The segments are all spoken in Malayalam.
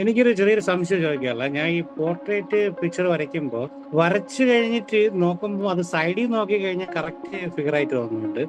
എനിക്കൊരു ചെറിയൊരു സംശയം ചോദിക്കാറില്ല ഞാൻ ഈ പോർട്രേറ്റ് പിക്ചർ വരയ്ക്കുമ്പോൾ വരച്ചു കഴിഞ്ഞിട്ട് നോക്കുമ്പോൾ അത് സൈഡിൽ നോക്കി കഴിഞ്ഞാൽ കറക്റ്റ് ഫിഗർ ആയിട്ട് തോന്നുന്നുണ്ട്.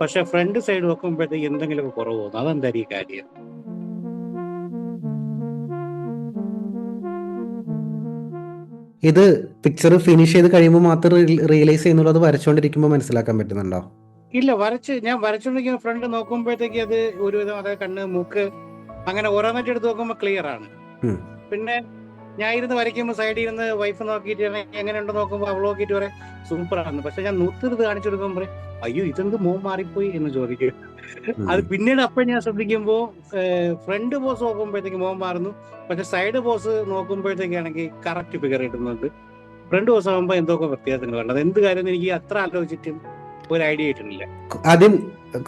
പക്ഷെ ഫ്രണ്ട് സൈഡ് നോക്കുമ്പോഴത്തേക്ക് എന്തെങ്കിലുമൊക്കെ കുറവ് തോന്നുന്നു അതെന്താ ഈ കാര്യം? ഇത് പിക്ചർ ഫിനിഷ് ചെയ്ത് കഴിയുമ്പോൾ മാത്രം റിയലൈസ് ചെയ്യുന്നുള്ളൂ. അത് വരച്ചുകൊണ്ടിരിക്കുമ്പോൾ മനസ്സിലാക്കാൻ പറ്റുന്നുണ്ടോ? ഇല്ല വരച്ച് ഞാൻ വരച്ചുകൊണ്ടിരിക്കുന്ന ഫ്രണ്ട് നോക്കുമ്പോഴത്തേക്ക് അത് ഒരുവിധം അതായത് കണ്ണ് മൂക്ക് അങ്ങനെ ഓരോന്നായിട്ട് എടുത്ത് നോക്കുമ്പോൾ ക്ലിയർ ആണ്. പിന്നെ ഞാൻ ഇരുന്ന് വരയ്ക്കുമ്പോൾ സൈഡിൽ ഇരുന്ന് വൈഫ് നോക്കിയിട്ട് എങ്ങനെയുണ്ടോ നോക്കുമ്പോൾ അവൾ നോക്കിയിട്ട് പറയാം സൂപ്പർ ആണ് പക്ഷെ ഞാൻ നൂത്തിരുത് കാണിച്ചു കൊടുക്കുമ്പോൾ പറയും അയ്യോ ഇതെന്ത് മോൻ മാറിപ്പോയി? എന്ന് ചോദിക്കും. അത് പിന്നീട് അപ്പോൾ ഞാൻ ശ്രദ്ധിക്കുമ്പോൾ ഫ്രണ്ട് ബോസ് നോക്കുമ്പോഴത്തേക്ക് മോൻ മാറുന്നു. പക്ഷെ സൈഡ് ബോസ് നോക്കുമ്പോഴത്തേക്കാണെങ്കിൽ കറക്റ്റ് ഫിഗർ കിട്ടുന്നുണ്ട്. ഫ്രണ്ട് ബോസ് ആകുമ്പോൾ എന്തൊക്കെ വ്യത്യാസങ്ങൾ വ്യത്യാസങ്ങളുണ്ട് അത് എന്ത് കാര്യം എനിക്ക് അത്ര ആലോചിച്ചിട്ടും ഒരു ഐഡിയ കിട്ടുന്നില്ല ആദ്യം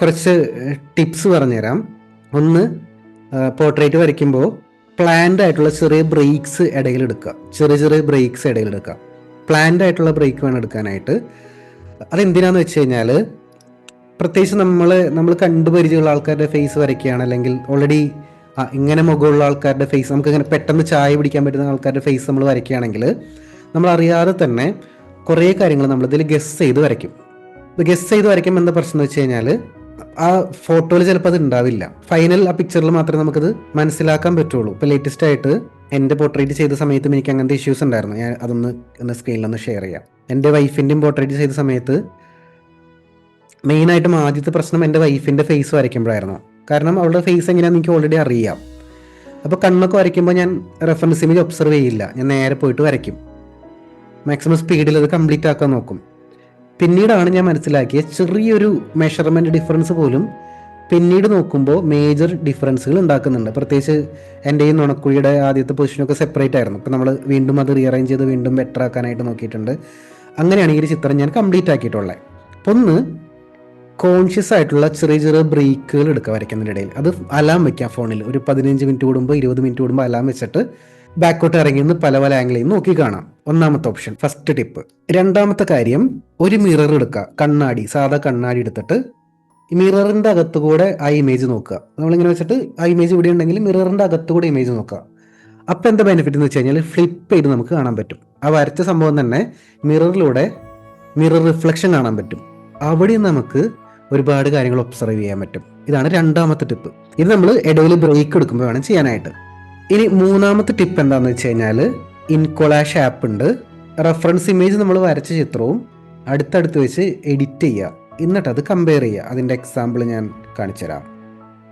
കുറച്ച് ടിപ്സ് പറഞ്ഞുതരാം. ഒന്ന് പോർട്രേറ്റ് വരയ്ക്കുമ്പോൾ പ്ലാൻഡ് ആയിട്ടുള്ള ചെറിയ ബ്രേക്സ് ഇടയിൽ എടുക്കുക. ചെറിയ ചെറിയ ബ്രേക്സ് ഇടയിൽ എടുക്കുക. പ്ലാൻഡ് ആയിട്ടുള്ള ബ്രേക്ക് വേണം എടുക്കാനായിട്ട്. അതെന്തിനാന്ന് വെച്ച് കഴിഞ്ഞാൽ പ്രത്യേകിച്ച് നമ്മൾ നമ്മൾ കണ്ടുപരിചയമുള്ള ആൾക്കാരുടെ ഫേസ് വരയ്ക്കുകയാണ്. അല്ലെങ്കിൽ ഓൾറെഡി ഇങ്ങനെ മുഖമുള്ള ആൾക്കാരുടെ ഫേസ് നമുക്ക് ഇങ്ങനെ പെട്ടെന്ന് ചായ പിടിക്കാൻ പറ്റുന്ന ആൾക്കാരുടെ ഫേസ് നമ്മൾ വരയ്ക്കുകയാണെങ്കിൽ നമ്മൾ അറിയാതെ തന്നെ കുറേ കാര്യങ്ങൾ നമ്മളിതിൽ ഗസ് ചെയ്ത് വരയ്ക്കും. ഗസ് ചെയ്ത് വരയ്ക്കുമ്പോൾ എന്താ പ്രശ്നം എന്ന് വെച്ച് കഴിഞ്ഞാൽ ആ ഫോട്ടോയിൽ ചിലപ്പോൾ അത് ഉണ്ടാവില്ല. ഫൈനൽ ആ പിക്ചറിൽ മാത്രമേ നമുക്കത് മനസ്സിലാക്കാൻ പറ്റുള്ളൂ. ഇപ്പോൾ ലേറ്റസ്റ്റ് ആയിട്ട് എന്റെ പോർട്രേറ്റ് ചെയ്ത സമയത്തും എനിക്ക് അങ്ങനത്തെ ഇഷ്യൂസ് ഉണ്ടായിരുന്നു. ഞാൻ അതൊന്ന് ഒന്ന് സ്ക്രീനിലൊന്ന് ഷെയർ ചെയ്യാം. എന്റെ വൈഫിന്റെയും പോർട്രേറ്റ് ചെയ്ത സമയത്ത് മെയിൻ മെയിനായിട്ടും ആദ്യത്തെ പ്രശ്നം എന്റെ വൈഫിന്റെ ഫേസ് വരയ്ക്കുമ്പോഴായിരുന്നു. കാരണം അവളുടെ ഫേസ് എങ്ങനെയാണെന്ന് എനിക്ക് ഓൾറെഡി അറിയാം. അപ്പോൾ കണ്ണൊക്കെ വരയ്ക്കുമ്പോൾ ഞാൻ റെഫറൻസ് ഇമേജ് ഒബ്സർവ് ചെയ്യില്ല. ഞാൻ നേരെ പോയിട്ട് വരയ്ക്കും. മാക്സിമം സ്പീഡിൽ അത് കംപ്ലീറ്റ് ആക്കാൻ നോക്കും. പിന്നീടാണ് ഞാൻ മനസ്സിലാക്കിയ ചെറിയൊരു മെഷർമെന്റ് ഡിഫറൻസ് പോലും പിന്നീട് നോക്കുമ്പോൾ മേജർ ഡിഫറൻസുകൾ ഉണ്ടാക്കുന്നുണ്ട്. പ്രത്യേകിച്ച് എന്റെ ഈ നുണക്കുഴിയുടെ ആദ്യത്തെ പൊസിഷനൊക്കെ സെപ്പറേറ്റ് ആയിരുന്നു. അപ്പോൾ നമ്മൾ വീണ്ടും അത് റീഅറേഞ്ച് ചെയ്ത് വീണ്ടും ബെറ്റർ ആക്കാനായിട്ട് നോക്കിയിട്ടുണ്ട്. അങ്ങനെയാണ് ഈ ചിത്രം ഞാൻ കംപ്ലീറ്റ് ആക്കിയിട്ടുള്ളത് അപ്പോൾ ഒന്ന് കോൺഷ്യസ് ആയിട്ടുള്ള ചെറിയ ചെറിയ ബ്രേക്കുകൾ എടുക്കുക വരയ്ക്കുന്നതിനിടയിൽ. അത് അലാം വയ്ക്കുക ഫോണിൽ ഒരു പതിനഞ്ച് മിനിറ്റ് കൂടുമ്പോൾ ഇരുപത് മിനിറ്റ് കൂടുമ്പോൾ അലാം വെച്ചിട്ട് ബാക്കോട്ട് ഇറങ്ങി നിന്ന് പല പല ആംഗിളിൽ നിന്ന് നോക്കി കാണാം. ഒന്നാമത്തെ ഓപ്ഷൻ ഫസ്റ്റ് ടിപ്പ് രണ്ടാമത്തെ കാര്യം ഒരു മിറർ എടുക്കുക. കണ്ണാടി സാധാ കണ്ണാടി എടുത്തിട്ട് അകത്ത് അകത്തുകൂടെ ആ ഇമേജ് നോക്കുക. നമ്മളിങ്ങനെ വെച്ചിട്ട് ആ ഇമേജ് ഇവിടെ ഉണ്ടെങ്കിൽ മിററിന്റെ അകത്തുകൂടെ ഇമേജ് നോക്കുക. അപ്പൊ എന്താ ബെനിഫിറ്റ് എന്ന് വെച്ച് കഴിഞ്ഞാൽ ഫ്ലിപ്പ് ചെയ്ത് നമുക്ക് കാണാൻ പറ്റും. ആ വരച്ച സംഭവം തന്നെ മിററിലൂടെ മിറർ റിഫ്ലക്ഷൻ കാണാൻ പറ്റും. അവിടെ നമുക്ക് ഒരുപാട് കാര്യങ്ങൾ ഒബ്സർവ് ചെയ്യാൻ പറ്റും. ഇതാണ് രണ്ടാമത്തെ ടിപ്പ് ഇത് നമ്മൾ ഇടയിൽ ബ്രേക്ക് എടുക്കുമ്പോൾ വേണം ചെയ്യാനായിട്ട്. ഇനി മൂന്നാമത്തെ ടിപ്പ് എന്താണെന്ന് വെച്ച് കഴിഞ്ഞാൽ ഇൻകൊളാഷ് ആപ്പ് ഉണ്ട്. റെഫറൻസ് ഇമേജ് നമ്മൾ വരച്ച ചിത്രവും അടുത്തടുത്ത് വെച്ച് എഡിറ്റ് ചെയ്യുക. എന്നിട്ട് അത് കമ്പയർ ചെയ്യുക. അതിന്റെ എക്സാമ്പിൾ ഞാൻ കാണിച്ചു തരാം.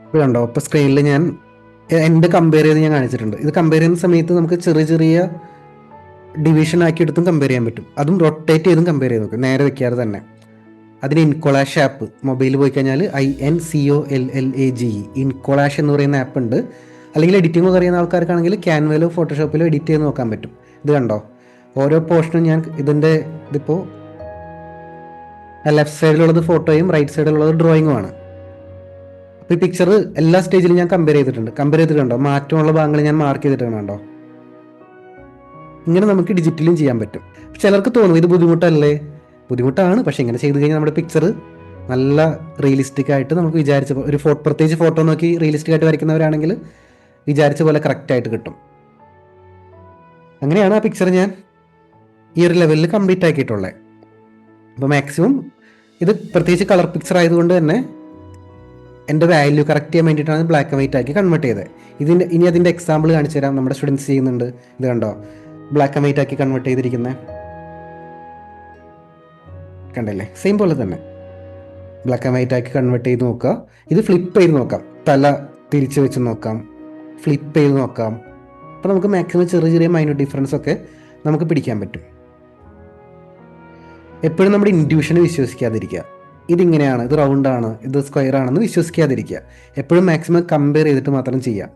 ഇപ്പോൾ കണ്ടോ? ഇപ്പോൾ സ്ക്രീനിൽ ഞാൻ എന്റെ കമ്പയർ ചെയ്ത് ഞാൻ കാണിച്ചിട്ടുണ്ട്. ഇത് കമ്പയർ ചെയ്യുന്ന സമയത്ത് നമുക്ക് ചെറിയ ചെറിയ ഡിവിഷൻ ആക്കി എടുത്തും കമ്പയർ ചെയ്യാൻ പറ്റും. അതും റൊട്ടേറ്റ് ചെയ്തും കമ്പയർ ചെയ്ത് നോക്കും. നേരെ വെക്കാതെ തന്നെ. അതിന് ഇൻകൊളാഷ് ആപ്പ് മൊബൈലിൽ പോയി കഴിഞ്ഞാൽ I N C O L L A G InCollage എന്ന് പറയുന്ന ആപ്പ് ഉണ്ട്. അല്ലെങ്കിൽ എഡിറ്റിംഗ് അറിയുന്ന ആൾക്കാർക്കാണെങ്കിൽ ക്യാൻവയിലോ ഫോട്ടോഷോപ്പിലോ എഡിറ്റ് ചെയ്ത് നോക്കാൻ പറ്റും. ഇത് കണ്ടോ? ഓരോ പോർഷനും ഞാൻ ഇതിന്റെ ഇതിപ്പോൾ ലെഫ്റ്റ് സൈഡിലുള്ളത് ഫോട്ടോയും റൈറ്റ് സൈഡിലുള്ളത് ഡ്രോയിങ്ങുമാണ് അപ്പോൾ ഈ പിക്ചർ എല്ലാ സ്റ്റേജിലും ഞാൻ കമ്പയർ ചെയ്തിട്ടുണ്ട്. കമ്പയർ ചെയ്തിട്ടുണ്ടോ മാറ്റമുള്ള ഭാഗങ്ങൾ ഞാൻ മാർക്ക് ചെയ്തിട്ടുണ്ടോ ഇങ്ങനെ നമുക്ക് ഡിജിറ്റലും ചെയ്യാൻ പറ്റും. ചിലർക്ക് തോന്നും ഇത് ബുദ്ധിമുട്ടല്ലേ? ബുദ്ധിമുട്ടാണ്. പക്ഷെ ഇങ്ങനെ ചെയ്ത് കഴിഞ്ഞാൽ നമ്മുടെ പിക്ചർ നല്ല റിയലിസ്റ്റിക് ആയിട്ട് നമുക്ക് വിചാരിച്ച ഒരു ഫോട്ടോ പ്രത്യേകിച്ച് ഫോട്ടോ നോക്കി റിയലിസ്റ്റിക് ആയിട്ട് വരയ്ക്കുന്നവരാണെങ്കിൽ വിചാരിച്ച പോലെ കറക്റ്റായിട്ട് കിട്ടും. അങ്ങനെയാണ് ആ പിക്ചർ ഞാൻ ഈ ഒരു ലെവലിൽ കംപ്ലീറ്റ് ആക്കിയിട്ടുള്ളത് അപ്പോൾ മാക്സിമം ഇത് പ്രത്യേകിച്ച് കളർ പിക്ചർ ആയതുകൊണ്ട് തന്നെ എന്റെ വാല്യൂ കറക്റ്റ് ചെയ്യാൻ വേണ്ടിയിട്ടാണ് ബ്ലാക്ക് ആൻഡ് വൈറ്റ് ആക്കി കൺവേർട്ട് ചെയ്തത്. ഇതിന്റെ ഇനി അതിന്റെ എക്സാമ്പിൾ കാണിച്ചു തരാം. നമ്മുടെ സ്റ്റുഡൻസ് ചെയ്യുന്നുണ്ട്. ഇത് കണ്ടോ? ബ്ലാക്ക് ആൻഡ് വൈറ്റ് ആക്കി കൺവേർട്ട് ചെയ്തിരിക്കുന്നത് കണ്ടല്ലേ? സെയിം പോലെ തന്നെ. ബ്ലാക്ക് ആൻഡ് വൈറ്റ് ആക്കി കൺവേർട്ട് ചെയ്ത് നോക്കുക. ഇത് ഫ്ലിപ്പ് ചെയ്ത് നോക്കാം. തല തിരിച്ച് വെച്ച് നോക്കാം. ഫ്ലിപ്പ് ചെയ്ത് നോക്കാം. അപ്പോൾ നമുക്ക് മാക്സിമം ചെറിയ ചെറിയ മൈനൂട്ട് ഡിഫറൻസ് ഒക്കെ നമുക്ക് പിടിക്കാൻ പറ്റും. എപ്പോഴും നമ്മുടെ ഇൻഡ്യൂഷനെ വിശ്വസിക്കാതിരിക്കുക. ഇതിങ്ങനെയാണ് ഇത് റൗണ്ട് ആണ് ഇത് സ്ക്വയർ ആണെന്ന് വിശ്വസിക്കാതിരിക്കുക. എപ്പോഴും മാക്സിമം കമ്പയർ ചെയ്തിട്ട് മാത്രം ചെയ്യാം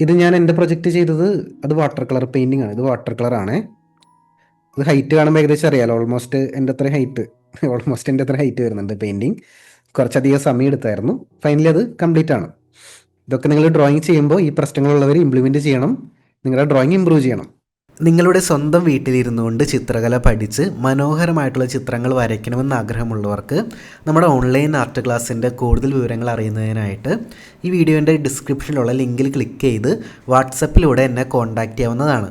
ഇത് ഞാൻ എന്റെ പ്രൊജക്റ്റ് ചെയ്തത് അത് വാട്ടർ കളർ പെയിന്റിംഗ് ആണ്. ഇത് വാട്ടർ കളർ ആണ്. ഇത് ഹൈറ്റ് കാണുമ്പോൾ ഏകദേശം അറിയാലോ ഓൾമോസ്റ്റ് എന്റെ അത്ര ഹൈറ്റ് ഓൾമോസ്റ്റ് എന്റെ അത്ര ഹൈറ്റ് വരുന്നുണ്ട് പെയിന്റിങ് കുറച്ചധികം സമയം എടുത്തായിരുന്നു. ഫൈനലി അത് കംപ്ലീറ്റ് ആണ്. ഇതൊക്കെ നിങ്ങൾ ഡ്രോയിങ് ചെയ്യുമ്പോൾ ഈ പ്രശ്നങ്ങളുള്ളവർ ഇംപ്ലിമെന്റ് ചെയ്യണം. നിങ്ങളുടെ ഡ്രോയിങ് ഇമ്പ്രൂവ് ചെയ്യണം. നിങ്ങളുടെ സ്വന്തം വീട്ടിലിരുന്നു കൊണ്ട് ചിത്രകല പഠിച്ച് മനോഹരമായിട്ടുള്ള ചിത്രങ്ങൾ വരയ്ക്കണമെന്ന് ആഗ്രഹമുള്ളവർക്ക് നമ്മുടെ ഓൺലൈൻ ആർട്ട് ക്ലാസ്സിന്റെ കൂടുതൽ വിവരങ്ങൾ അറിയുന്നതിനായിട്ട് ഈ വീഡിയോന്റെ ഡിസ്ക്രിപ്ഷനിലുള്ള ലിങ്കിൽ ക്ലിക്ക് ചെയ്ത് വാട്സപ്പിലൂടെ എന്നെ കോൺടാക്റ്റ് ചെയ്യാവുന്നതാണ്.